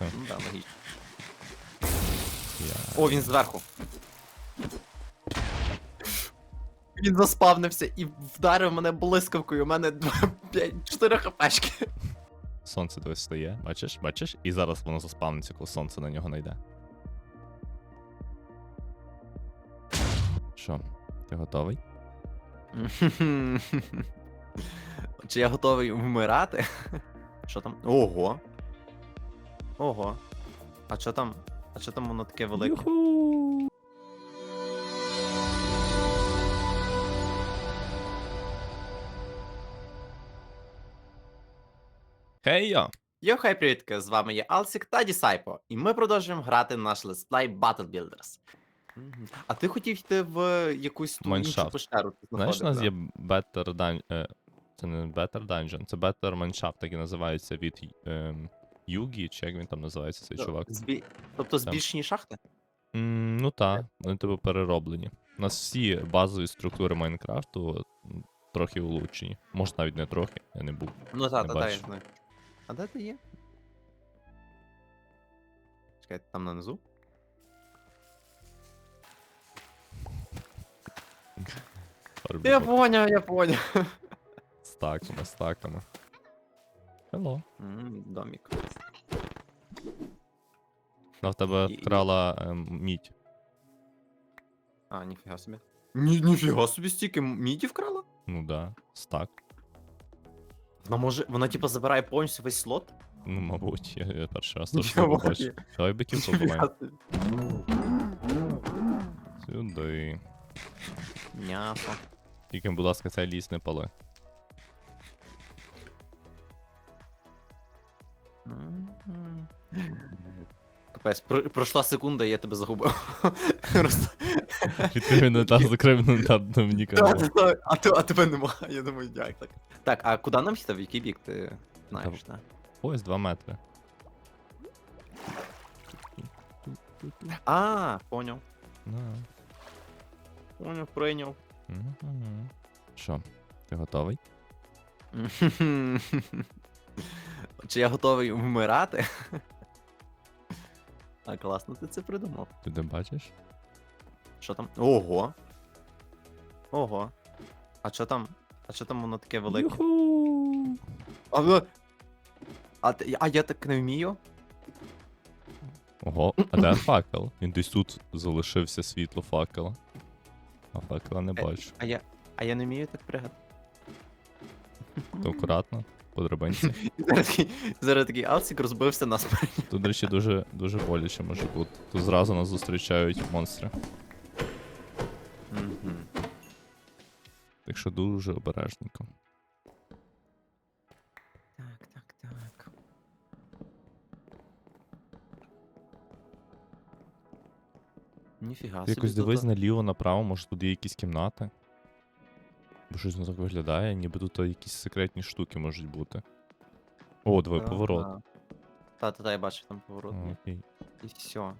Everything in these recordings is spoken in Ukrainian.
Ну да, логічно. Я... О, він зверху. Він заспавнився і вдарив мене блискавкою. У мене 4 хпшки. Сонце десь стає, бачиш? Бачиш? І зараз воно заспавниться, коли сонце на нього найде. Що, ти готовий? Чи я готовий вмирати? Що там? Ого. Ого. А що там? А що там воно таке велике? Юху! Хей йо! Йо, хай привітки, з вами є Алсік та Дісайпо, і ми продовжуємо грати наш летсплей Battle Builders. А ти хотів йти в якусь ту іншу пещеру? Знаєш, у нас є Better Dungeon. Е, це не Better Dungeon, це Better Mineshaft, так і називається від ем, Югі, чи як він там називається цей чувак. Збі... Тобто збільшені шахти? М, ну так, вони типу перероблені. У нас всі базові структури Майнкрафту трохи улучшені. Може навіть не трохи, я не був. Ну так, Не так, так, я бачу. знаю. А де ти є? Чекай, там нанизу? Я поняв, я поняв. Стаками, стаками. Hello. М, Домік. А в тебе І- вкрала ем, мідь. А, ніфіга собі. Ні, ніфіга собі стільки міді вкрала? Ну да, стак. Вона може, вона типу забирає повністю весь слот? Ну, мабуть, я, я перший раз теж це побачив. Давай биків побуваємо. Ніфіга собі. Сюди. М'ясо. Тільки, будь ласка, цей ліс не пали. Капець, про- пройшла секунда, і я тебе загубив. Просто- Відкрив інвентар, закрив інвентар, Та, та, А те- а тебе немає, я думаю, як так. Так, а куди нам йти? В який бік ти знаєш, так? Ось 2 метри. А, поняв. На. Поняв, прийняв. Мгм. Що, ти готовий? Чи я готовий вмирати? А, класно, ти це придумав. Ти де бачиш? Що там? Ого. Ого. А що там? А що там воно таке велике? Юху! А, ви- а, ти- а я так не вмію? Ого, а де факел? Він десь тут залишився світло факела. А факела не Е, бачу. А я. А я не вмію так пригати. То акуратно, по драбинці. Зараз такий, зараз такий Алсік розбився на спині. Тут, до речі, дуже, дуже боляче може бути. Тут зразу нас зустрічають монстри. Так що дуже обережненько. Так, так, так. Ніфіга Ти якось собі дивись тут. наліво, направо, може тут є якісь кімнати. Бо щось не так виглядає, ніби тут якісь секретні штуки можуть бути. О, диви, поворот. Та, та, та, я бачу там поворот. О, Окей. І все.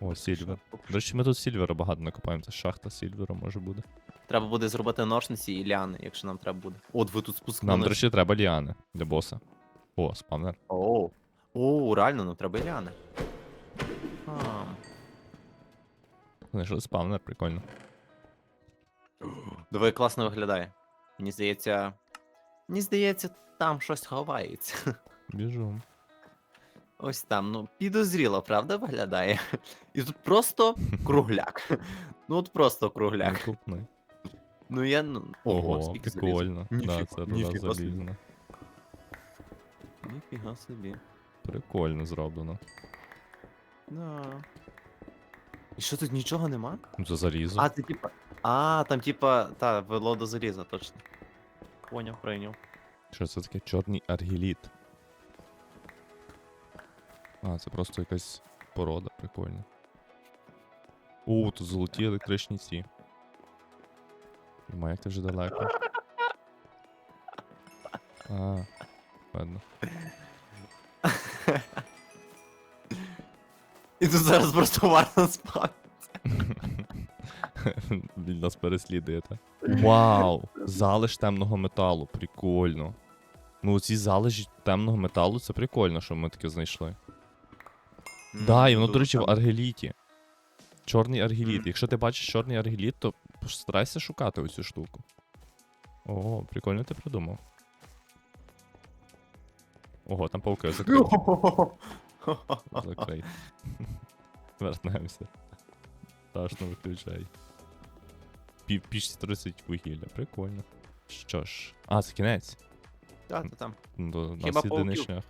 О, сільвер. До речі, ми тут сільвера багато накопаємо. Це шахта сільвера може буде. Треба буде зробити ножниці і ляни, якщо нам треба буде. От ви тут спуск Нам, на до речі, треба ліани для боса. О, спавнер. О, О, реально, нам треба ляни. А, Знайшли спавнер, прикольно. Диви, класно виглядає. Мені здається. Мені здається, там щось ховається. Біжу. Ось там, ну, підозріло, правда, виглядає? І тут просто кругляк. Ну от просто кругляк. Наступний. Ну я ну. Ого, прикольно. Да, це ніфіга собі. Ніфіга собі. Прикольно зроблено. Да. І що тут нічого нема? Ну це залізо. А, це типа. А, там типа. Та, вело до заліза, точно. Поняв, прийняв. Що це таке чорний аргіліт? А, це просто якась порода, прикольна. О, тут золоті електричні ці. Нема, як ти вже далеко. А, ладно. І тут зараз просто варно спав. Він нас переслідуєте. Вау! Залиш темного металу, прикольно. Ну, ці залежі темного металу це прикольно, що ми таке знайшли. Да, і воно, до речі, в аргеліті. Чорний аргеліт. Якщо ти бачиш чорний аргеліт, то старайся шукати оцю штуку. О, прикольно ти придумав. Ого, там пауки закриті. Закрий. Вернемося. Страшно виключай. Пі- Піч 30 вугілля, прикольно. Що ж. А, це кінець. Та, та, там. Ну, До нас єдиний шлях.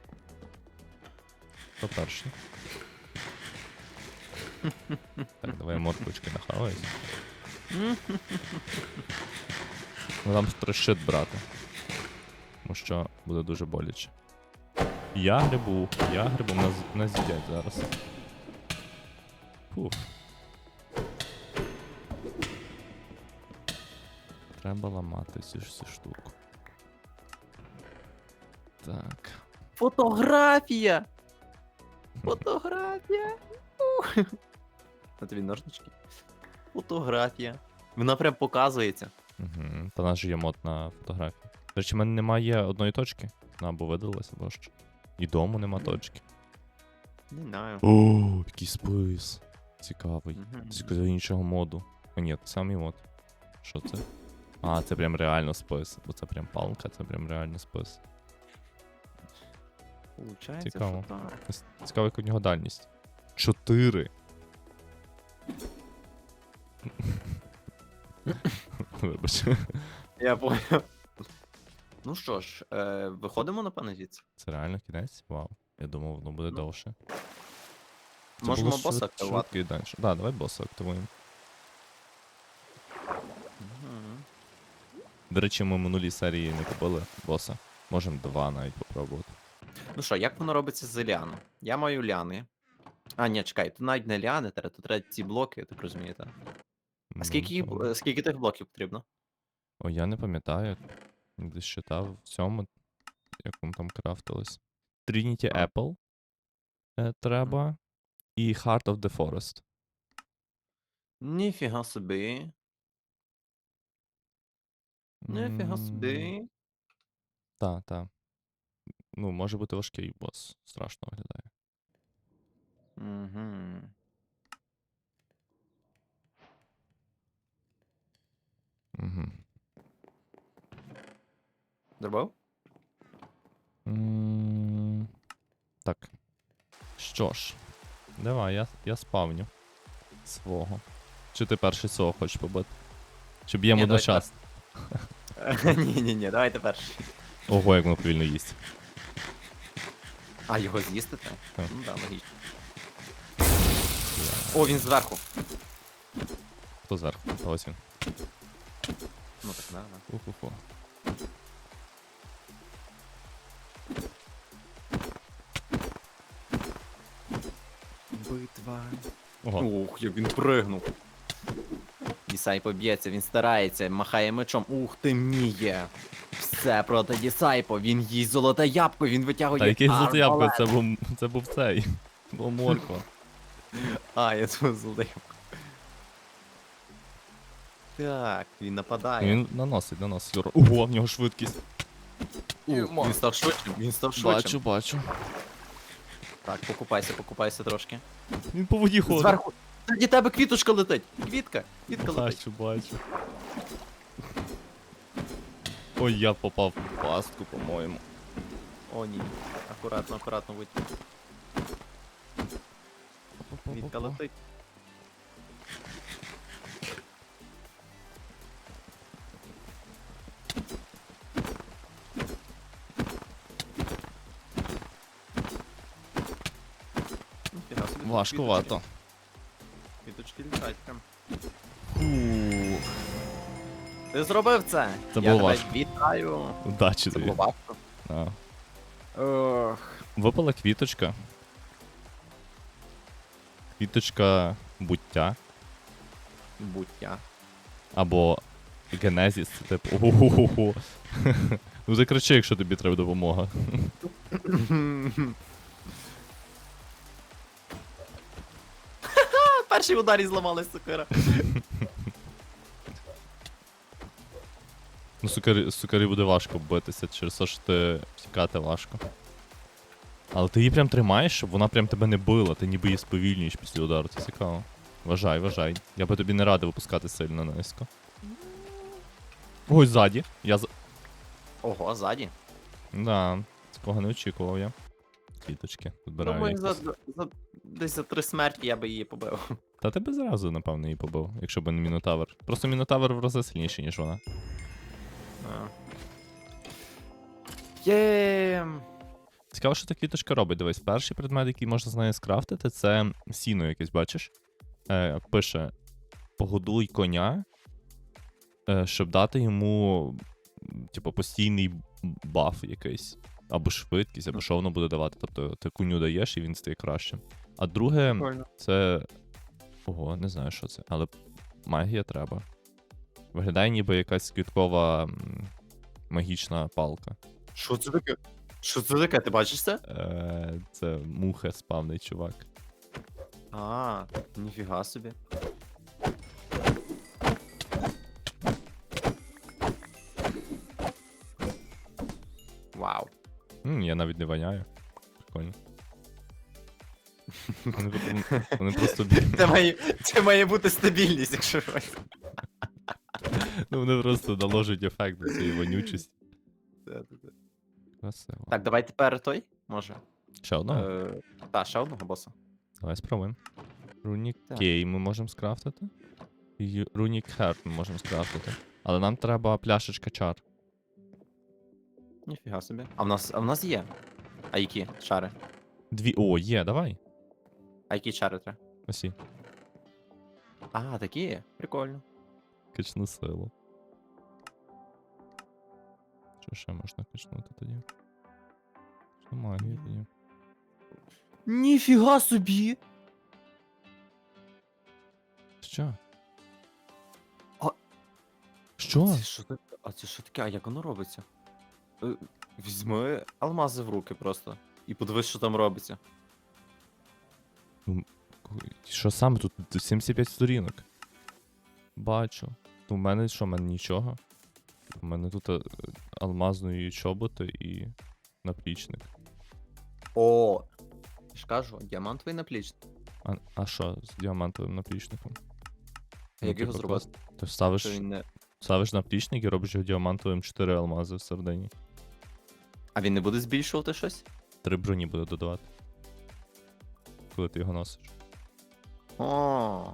Хто перший? так, давай морквочки нахавайся. Ну там треба щит брати. Тому що буде дуже боляче. Я грибу, я грибу, нас, нас з'їдять зараз. Фух. Треба ламати цю ж всю штуку. Так. Фотографія! Фотографія! На тобі ножнички. Фотографія. Вона прям показується. Угу. Та нас є мод на фотографії. До речі, в мене немає одної точки. Ну, або видалося, або що. І дому нема точки. Не знаю. О, який спис. Цікавий. Мгм. З якогось іншого моду. А ні, це самий мод. Що це? А, це прям реально спис. Бо це прям палка, це прям реально спис. Получається, Цікаво. що так. Ц- Цікаво, яка у нього дальність. Чотири. Вибач. Я поняв. Ну що ж, е, виходимо, напевно, звідси. Це реально кінець? Вау. Я думав, воно буде Ну, довше. Це Можемо було боса швид- активувати. швидко і. Да, давай боса активуємо. Мгм. До речі, ми минулій серії не купили боса. Можемо два навіть попробувати. Ну що, як воно робиться з ліану? Я маю ляни. А, ні, чекай, тут навіть не ляни, треба, тут треба ці блоки, так розумієте. А скільки, їх- е, скільки тих блоків потрібно? О, я не пам'ятаю. Десь читав в цьому, як воно там крафтилось. Trinity Apple е, треба. І Heart of the Forest. Ніфіга собі. Ніфіга собі. Так, так. Ну, може бути важкий бос. Страшно виглядає. Угу. Угу. Зробив? М, Так. Що ж, давай, я, я спавню свого. Чи ти перший свого хочеш побити? Чи б'ємо Ні, давай одночасно? Ні, ні, ні, давайте перший. Ого, як воно повільно їсть. А, його з'їсти так? Так. Ну да, логічно. О, він зверху. Хто зверху? Та ось він. Ну так, да, да. Уху-ху. Битва. Ого. Ух, як він пригнув. Дісай поб'ється, він старається, махає мечом. Ух ти міє. Все проти Дісайпо, він їсть золоте ябко, він витягує. Та який золоте ябко, це був, це був цей. Був морква. А, я думав золоте ябко. Так, він нападає. Він наносить, наносить. Ого, в нього швидкість. Ух, він став швидшим, він став швидшим. Бачу, бачу. Так, покупайся, покупайся трошки. Він по воді ходить. Зверху. Тоді тебе квіточка летить. Квітка, квітка летить. Бачу, бачу. Ой, я попав в пастку, по-моєму. О, ні. Акуратно, акуратно будь. Квітка летить. Ніфіга собі, тут Важкувато. Квіточки, літають прям. Фух. Ти зробив це! Це Я було тебе важко. вітаю. Удачі Це було важко. А. Ох. Випала квіточка. Квіточка буття. Буття. Або Генезіс, це типу. Ого-го-го. Ну закричи, якщо тобі треба допомога. Перший удар і зламалась сокира. Ну, сукарі, сукарі буде важко битися, через те, що ти втікати важко. Але ти її прям тримаєш, щоб вона прям тебе не била, ти ніби її сповільнюєш після удару. Це цікаво. Вважай, вважай. Я би тобі не радив випускати сильно низько. Ой, ззаді. Я за. Ого, ззаді. Да, такого не очікував я. Квіточки, підбираю. Думаю, за, якісь. за, десь за три смерті я би її побив. Та ти би зразу, напевно, її побив, якщо б не Мінотавр. Просто Мінотавр в рази сильніший, ніж вона. А. Є. Цікаво, що та квіточка робить. Дивись, перший предмет, який можна з нею скрафтити, це сіно якесь, бачиш? Е, пише: погодуй коня, е, щоб дати йому, типу, постійний баф якийсь. Або швидкість, або що воно буде давати. Тобто ти коню даєш і він стає кращим. А друге, Прикольно. це. Ого, не знаю, що це, але магія треба. Виглядає ніби якась квіткова м, магічна палка. Що це таке? Що це таке? Ти бачиш це? Е, це муха спавний чувак. А, ніфіга собі. М, я навіть не воняю. Прикольно. Вони, вони- вони просто бі- Це має, це має бути стабільність, якщо щось. ну, вони просто наложують ефект до цієї вонючості. Красиво. Так, давай тепер той, може. Ще одного? Е, та, ще одного боса. Давай спробуємо. Рунік Так. Кей ми можемо скрафтити. І Рунік Херт ми можемо скрафтити. Але нам треба пляшечка чар. Ніфіга собі. А в нас, а в нас є. А які чари? Дві. О, є, давай. А які чари треба? Осі. А, такі є. Прикольно. Качну силу. Що ще можна качнути тоді? Що магію тоді? Ніфіга собі! Що? А- Що? Це що таке? А це що таке? А як воно робиться? Е, Візьми алмази в руки просто. І подивись, що там робиться. Що саме тут 75 сторінок? Бачу. У мене що, у мене нічого. У мене тут е, алмазної чоботи і наплічник. О! Я ж кажу, діамантовий наплічник. А, а що з діамантовим наплічником? А як його типу, зробити? Ти ставиш, Що він не... ставиш наплічник і робиш його діамантовим 4 алмази в середині. А він не буде збільшувати щось? Три броні буде додавати. Коли ти його носиш. О,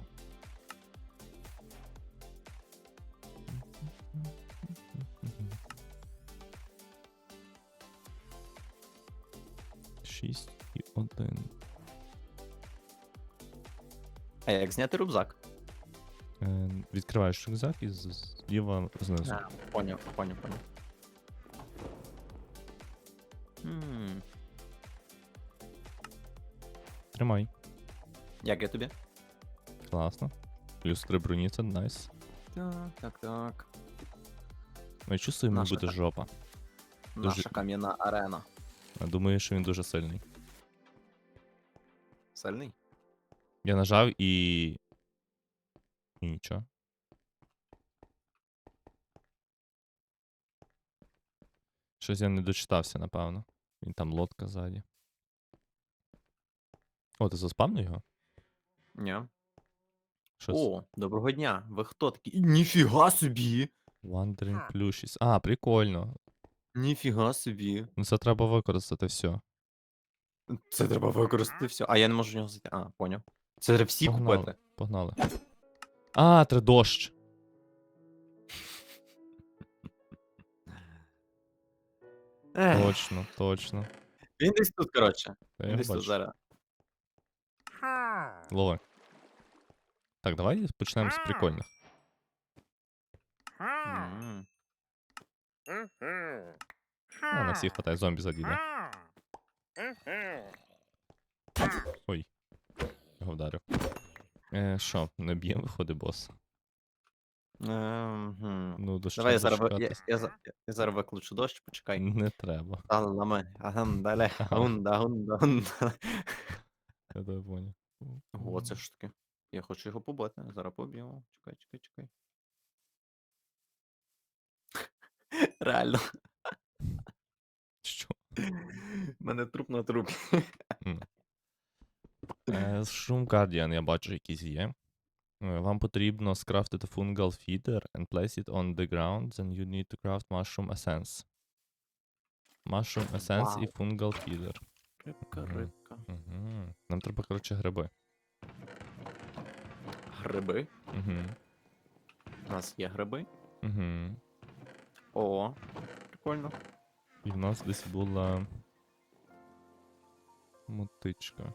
Шість і один. а як зняти рюкзак? Е, відкриваєш рюкзак і з- зліва знизу. А, поняв, поняв, поняв. Хм, Тримай. як я тобі? Класно. Плюс три броні це найс. Так, так, так. Ну, Я чувствую, йому Наша буде так. жопа. Дуже- Наша кам'яна арена. Я думаю, що він дуже сильний. Сильний? Я нажав і. І нічого. Щось я не дочитався, напевно. Він там лодка ззаді. О, ти заспавнив його? Ні. Щось. О, доброго дня. Ви хто такі? Ніфіга собі! Wandering Plushies. А, прикольно. Ніфіга собі. Ну це треба використати все. Це треба використати все. А я не можу в нього зайти. А, поняв. Це треба всі Погнали. купити. Погнали. А, треба дощ. Ех, Точно, точно. Він десь тут, коротше. Та Він я десь тут бачу. зараз. Лови. Так, давай почнемо з прикольних. М. А, на всіх хватає зомбі задіде. Ой. Його вдарив. Е, що, не б'ємо, виходить бос. Ем, гм. Ну, до Давай я зараз, ви- я, я, за- я зараз викличу дощ, почекай. Не треба. Я тебе поняв. О, це ж таки. Я хочу його побити. Зараз поб'ємо. Чекай, чекай, чекай. Реально. Що? мене труп на трупі. Е, Шум Guardian, я бачу, якийсь є. Е, Вам потрібно скрафтити fungal feeder and place it on the ground, then you need to craft mushroom essence. Mushroom essence і fungal feeder. Рибка, Мгм. рибка. Угу. Нам треба, коротше, гриби. Гриби. Угу. У нас є гриби. Угу. О, прикольно. І в нас десь була мотичка.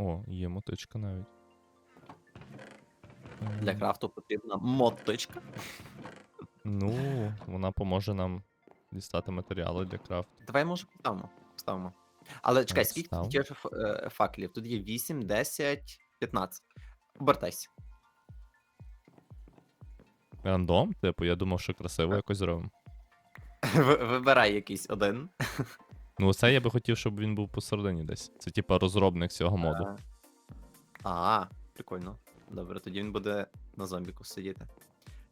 О, є мотичка навіть. Для Ем, крафту потрібна мотичка. Ну, вона поможе нам дістати матеріали для крафту. Давай може поставимо. Поставимо. Але чекай, скільки тут є е, факелів? Тут є 8, 10, 15. Обертайся. Рандом? Типу, я думав, що красиво якось зробимо. Вибирай якийсь один. Ну, оце я би хотів, щоб він був посередині десь. Це типа розробник цього моду. Е, А, прикольно. Добре, тоді він буде на зомбіку сидіти.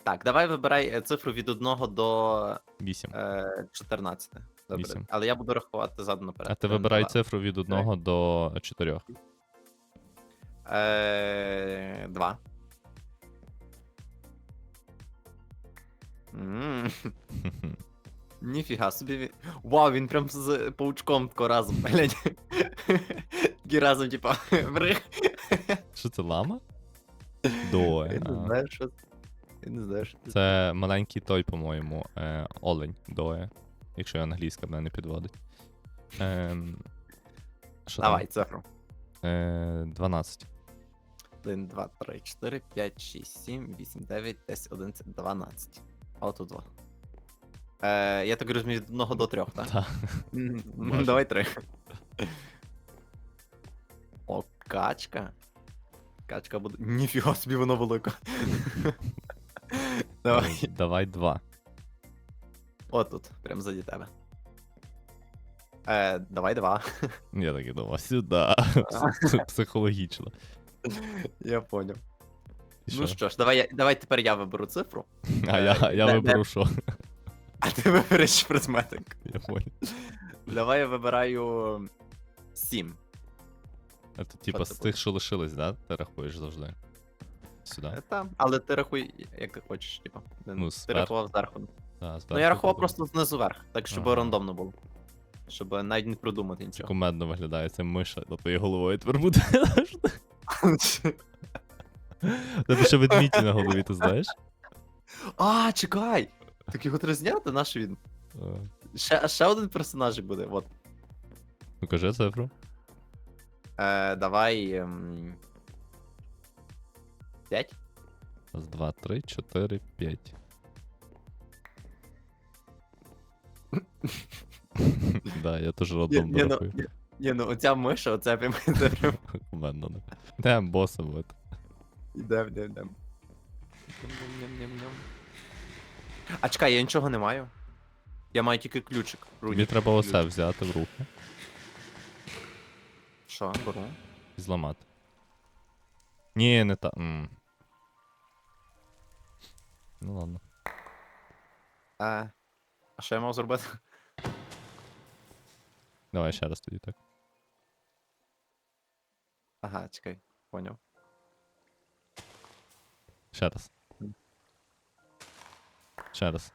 Так, давай вибирай е, цифру від 1 до Вісім. е, 14. Добре. Вісім. Але я буду рахувати задом наперед. А ти вибирай два. цифру від 1 до 4. Е, Два. М, Ніфіга собі. він- Вау, він прям з паучком тако разом, блядь. Такі разом, типа. Що це лама? Дое. Я не а. знаю, що. Я не знаю, що це. Це маленький той, по-моєму, е, олень Дое. Якщо англійська мене не підводить. Ем, що там? Давай, цифру. Е, 12. 1, 2, 3, 4, 5, 6, 7, 8, 9, 10, 11, 12. А отут два. Е, я так розумію, від 1 до 3, так? Та. М, Може. Давай 3. О, качка. Качка буде. Ніфіга собі воно велика. Давай. Е, Давай 2. Отут, прям заді тебе. Е, давай два. Я так і думав, сюди. Психологічно. Я поняв. І Ну що ж, давай, я- давай тепер я виберу цифру, А я, я де- виберу що? А ти вибереш предметик. Я понял. Давай я вибираю 7. А то типа з тих, що лишились, да? Ти рахуєш завжди. Сюди. Там. Але ти рахуй, як хочеш, типа. Ну, ти зверху. рахував зверху. Да, Ну я рахував просто знизу вверх, так щоб Ага. рандомно було. Щоб навіть не придумати нічого. кумедно виглядає, це миша до твоєю головою тепер буде. Тебе ще ведмідь на голові, ти знаєш? А, чекай! Так його треба зняти, наш він. Е, Ще, ще один персонаж буде. От. Ну кажи цифру. Е, давай. Ем... 5? Раз, два, три, чотири, п'ять. Да, я теж родом ні, ну, рахую. ні, ні, ну оця миша, оце прям це прям. Кумедно, не. Де боса буде. Ідем, ідем, ідем. Ням-ням-ням-ням. А чекай, я нічого не маю. Я маю тільки ключик. Тобі Рунік. треба оце взяти в руки Що, беру? і зламати. Ні, не та. м. Ну ладно. А, а що я мав зробити? Давай ще раз тоді так. Ага, чекай, поняв. Ще раз. Ще раз.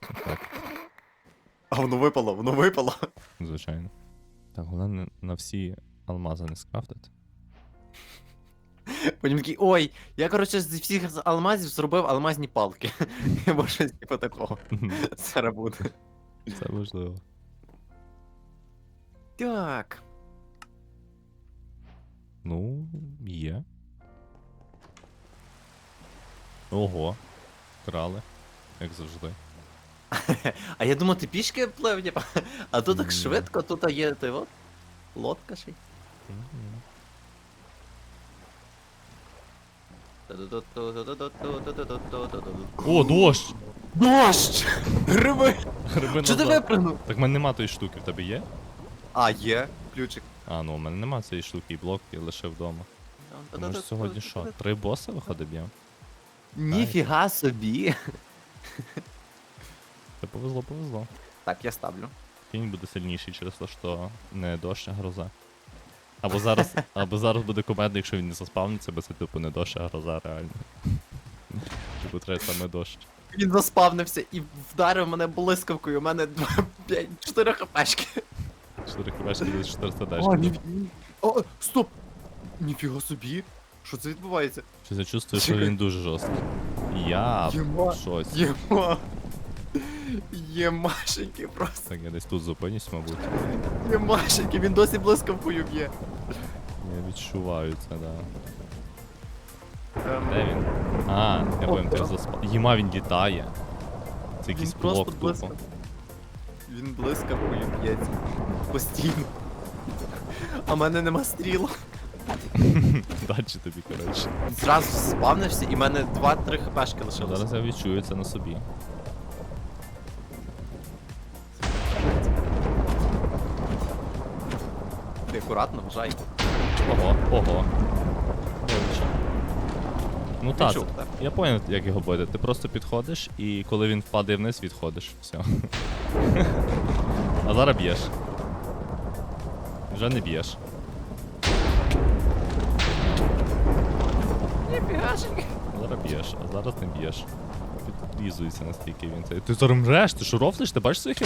Так, А воно випало, воно випало. звичайно. Так, головне на всі алмази не скрафтити. Потім такий, ой, я коротше з всіх з алмазів зробив алмазні палки. Або щось типу такого. Зараз буде. Це важливо. Так. Ну, є. Ого. Крали. Як завжди. А я думав, ти пішки плив, типа. А тут так Ні. швидко, тут є ти от. Лодка ще. й. Мгм. О, дощ! Дощ! Гриби! Гриби Чи ти назад. випрыгнув? Так в мене нема тої штуки, в тебе є? А, є, ключик. А, ну у мене нема цієї штуки, і блок я лише вдома. Може сьогодні що? Три боси виходить б'ємо? Ніфіга собі. Це повезло, повезло. Так, я ставлю. Кінь буде сильніший через те, що не дощ, а гроза. Або зараз, або зараз буде комедно, якщо він не заспавниться, бо це типу не дощ, а гроза реально. Типу треба саме дощ. Він заспавнився і вдарив мене блискавкою. У мене 5, 4 хпшки. 4 хвилини буде 400 О, дашки. ні, ні. О, стоп! Ніфіга собі. Що це відбувається? Щось я чувствую, що він дуже жорсткий. Я Єма. щось. Єма. Ємашеньки просто. Так, я десь тут зупинюсь, мабуть. Ємашеньки, він досі блискавкою б'є. Я відчуваю це, да. Ем, Де він? А, я О, понял, ти да. заспав. Єма він літає. Це Він якийсь просто блок тупо. блискав. Він блискавкою б'ється. Постійно. А в мене нема стріла. Дальше тобі, коротше. Зразу спавнився і в мене 2-3 хпшки лишилося. Зараз я відчую це на собі. Ти акуратно, вважай. Ого, ого. Коротше. Ну так, Відчув, так? я поняв, як його бити. Ти просто підходиш і коли він впаде вниз, відходиш. Все. а зараз б'єш. Вже не б'єш. Зараз б'єш, а зараз не б'єш. Підлізується наскільки він. Ти, ти зараз мреш, ти що рофлиш? Ти бачиш свої хп?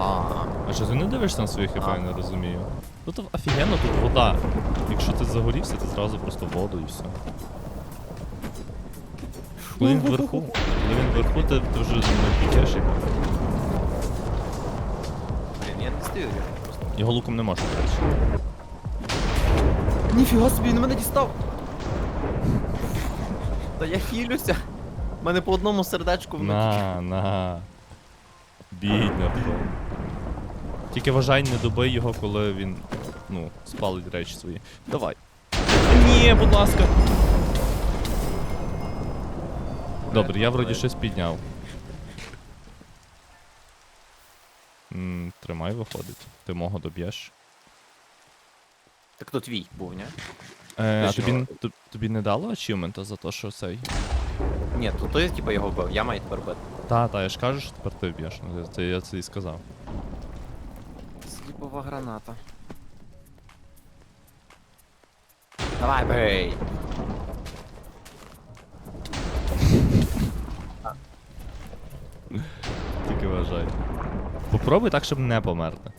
Ага. А що ти не дивишся на свої хп, я не розумію. Тут офігенно, тут вода. Якщо ти загорівся, ти зразу просто в воду і все. Коли він вверху, коли він вверху, ти, ти вже не б'єш його. Блін, я не стою він просто. Його луком не можна бачити. Ніфіга собі, він мене дістав. Та я хілюся. У мене по одному сердечку внутрі. На, на. Бідно. Тільки вважай, не добий його, коли він, ну, спалить речі свої. Давай. Ні, будь ласка. Добре, я вроді щось підняв. М, Тримай, виходить. Ти мого доб'єш. Так то твій був, ні? Е, а Ти тобі, що? тобі не дало ачівмента за те, що цей? Ні, то ти типа його вбив, я маю тепер бити. Та, та, я ж кажу, що тепер ти б'єш. Ну, Це я це і сказав. Сліпова граната. Давай, бей! Тільки вважай. Попробуй так, щоб не померти.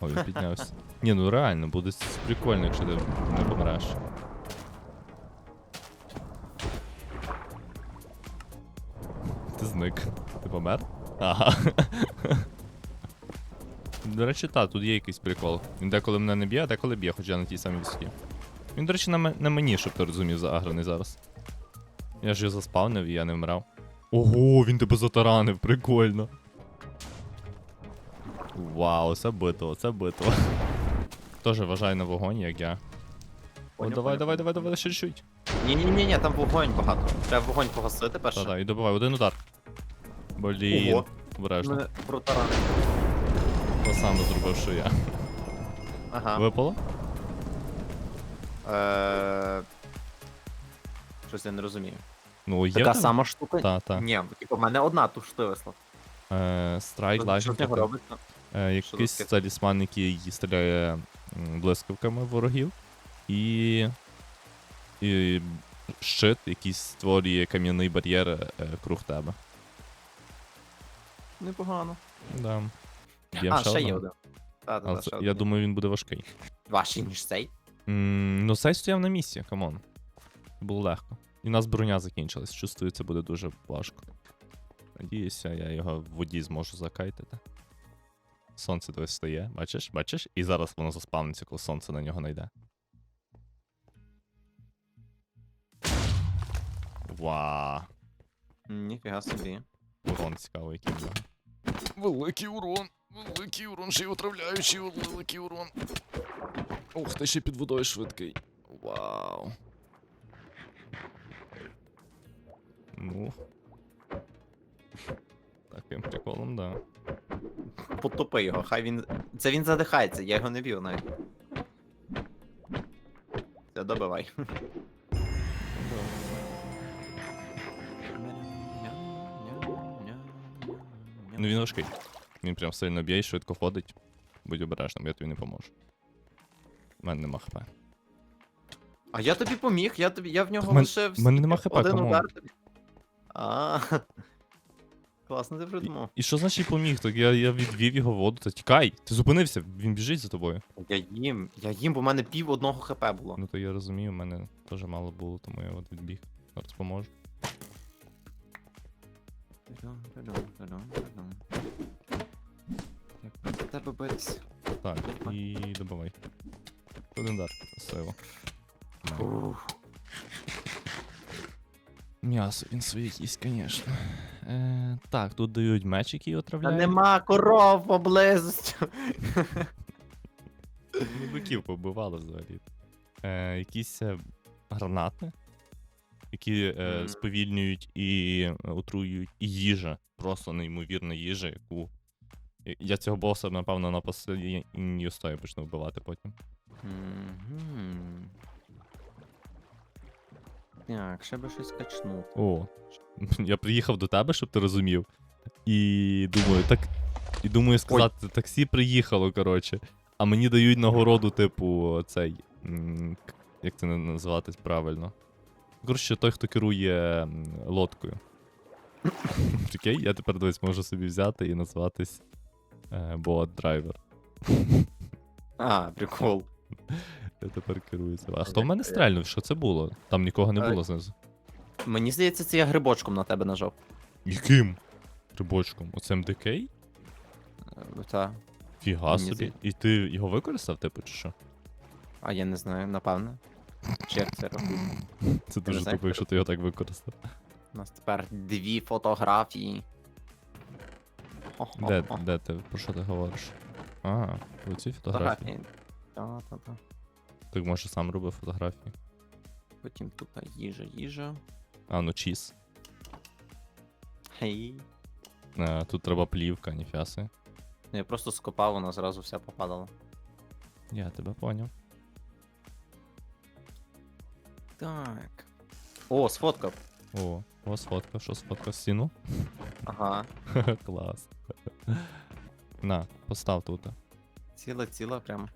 Ой, він піднявся. Ні, ну реально, буде прикольно, якщо ти не помреш. Ти зник. Ти помер? Ага. До речі, так, тут є якийсь прикол. Він деколи мене не б'є, а деколи б'є, хоча я на тій самій висоті. Він, до речі, на, на мені, щоб ти розумів, зааграний зараз. Я ж його заспавнив і я не вмирав. Ого, він тебе затаранив, прикольно. Вау, це битво, це битво. Тоже вважай на вогонь, як я. О, давай, давай, давай, давай, ще чуть. Ні-ні-ні, ні, там вогонь багато. Треба вогонь погасити перше. Та-та, і добивай, один удар. Блін, Ого. обережно. Мене протарани. То саме зробив, що я. Ага. Випало? Е... Щось я не розумію. Ну, є. Така сама штука? Та, та. Ні, типу, в мене одна туш висла. Е, страйк, Що з лайфінг. нього робить? Е, Що якийсь таке? талісман, який стріляє блискавками ворогів. І. І щит, який створює кам'яний бар'єр е, круг тебе. Непогано. Да. Б'єм А, ще є один. Та, та, Але та, це- ще я один. думаю, він буде важкий. Важчий, ніж цей. М, ну, цей стояв на місці, камон. Було легко. І у нас броня закінчилась. Чувствую, це буде дуже важко. Надіюся, я його в воді зможу закайтити. Сонце десь стає, бачиш? Бачиш? І зараз воно заспавниться, коли сонце на нього найде. Ва. Ніфіга собі. Урон цікавий, який в. Великий урон, великий урон, ще й отравляючий великий урон. Ух, ти ще під водою швидкий. Вау. Ну. Таким приколом, да. Потопи його, хай він. Це він задихається, я його не б'ю навіть. Все, добивай. Ну він важкий. Він прям сильно б'є і швидко ходить. Будь обережним, я тобі не поможу. У мене нема хп. А я тобі поміг, я тобі. Я в нього лише в мене нема хп, один камон. удар тобі. А. Класно ти придумав. І що значить поміг? Так я, я відвів його в воду. Та тікай! Ти зупинився, він біжить за тобою. Я їм, я їм, бо в мене пів одного хп було. Ну то я розумію, в мене теж мало було, тому я от відбіг. Зараз поможу. Як тебе битись? Так, і добивай. Один дар. Ух. М'ясо він своє їсть, звісно. Е, так, тут дають меч, який Та отравляє. нема коров поблизості. Ну, биків побивали взагалі. Е, якісь е, гранати, які е, Мгм. сповільнюють і е, отруюють, і їжа. Просто неймовірна їжа, яку. Я- цього боса, напевно, на последній стої почну вбивати потім. Мгм. Так, ще би щось качнути. О, я приїхав до тебе, щоб ти розумів. І думаю, так. І думаю сказати, таксі приїхало, коротше. А мені дають нагороду, типу, цей. Як це на- називатись правильно? Коротше, той, хто керує лодкою. Окей, я тепер десь можу собі взяти і назватись е, Боат Драйвер. А, прикол. Я тепер керую цим. А хто в мене стрельнув? Що це було? Там нікого не Е, було знизу. Мені здається, це я грибочком на тебе нажав. Яким? Рибочком? Оцем МДК? Е, Та. Фіга Мені собі. здається. І ти його використав, типу, чи що? А я не знаю, напевно. Чи як це робити? Це дуже знаю, тупо, якщо ти його так використав. У нас тепер дві фотографії. Де, де ти? Про що ти говориш? А, про ці фотографії. Фотографії. Та-та-та. Так може сам робив фотографії. Потім тут їжа, їжа. А, ну чіз. Хей. Е, тут треба плівка, ніфіаси. Ну, Я просто скопав, вона зразу вся попадала. Я тебе поняв. Так. О, сфоткав. О, о, сфоткав, що сфоткав стіну? Ага. Клас. На, постав тут. Ціла, ціла прям.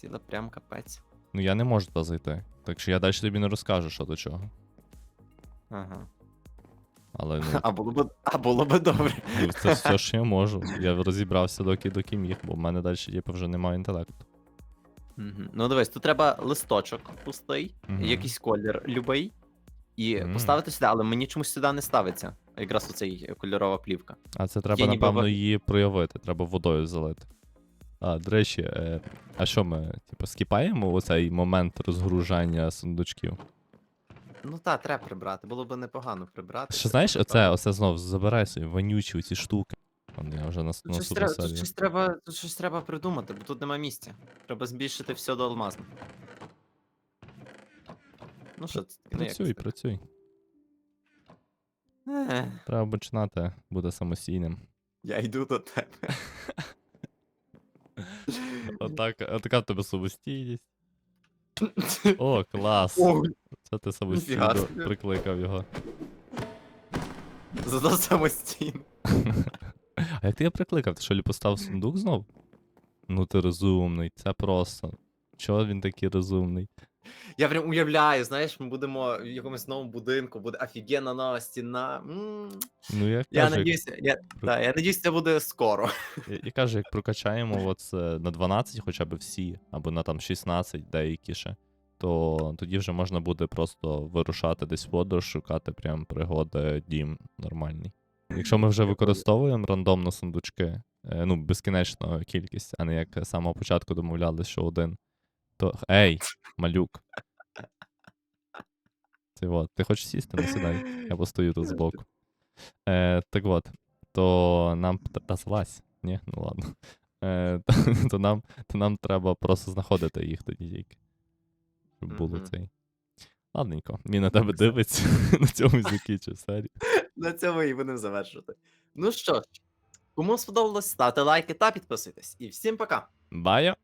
Ціла прям капець. Ну я не можу туди зайти. Так що я далі тобі не розкажу, що до чого. Ага. Але ну, А було б, а було б добре. ну, це все, що я можу. Я розібрався доки доки міг, бо в мене далі типу, вже немає інтелекту. Мгм. Ну дивись, тут треба листочок пустий, Мгм. якийсь колір любий. І Мгм. поставити сюди, але мені чомусь сюди не ставиться. Якраз оцей е, кольорова плівка. А це треба, ніби напевно, во- її проявити, треба водою залити. А, до речі, е, а що ми, типу, скіпаємо оцей момент розгружання сундучків? Ну так, треба прибрати. Було б непогано прибрати. Ще знаєш, оце, оце знов забирай собі вонючі ці штуки. Вон я вже на, Тут на щось, треба, тут, щось треба, тут щось треба придумати, бо тут нема місця. Треба збільшити все до алмазного. Ну що це? Ну, як Працюй, це? працюй. Треба починати буде самостійним. Я йду до тебе. Отак, отака в тебе самостійність. О, клас. О, Це ти самостійно прикликав його. Зато самостійно. А як ти його прикликав? Ти що лі поставив сундук знов? Ну ти розумний, це просто. Чого він такий розумний? Я прям уявляю, знаєш, ми будемо в якомусь новому будинку, буде офігенна нова стіна. М, Ну я Я кажу, як, надіюся, я, да, я надіюсь, це буде скоро. я, я кажу, як прокачаємо от це на 12 хоча б всі, або на там 16 деякі ще, то тоді вже можна буде просто вирушати десь в подорож, шукати прям пригоди, дім нормальний. Якщо ми вже використовуємо рандомно сундучки, е, ну, безкінечну кількість, а не як з самого початку домовлялися, що один, то. Ей, малюк. Це от, ти хочеш сісти, не сідай. Я постою тут збоку. Е, так от, то нам та злазь. Ні, ну ладно. Е, то, то, нам, то нам треба просто знаходити їх тоді тільки. Щоб було Мгм. цей. Ладненько, він на тебе дивиться, на цьому закінчив серію. На цьому і будемо завершувати. Ну що ж, кому сподобалось, ставте лайки та підписуйтесь. І всім пока! Бая!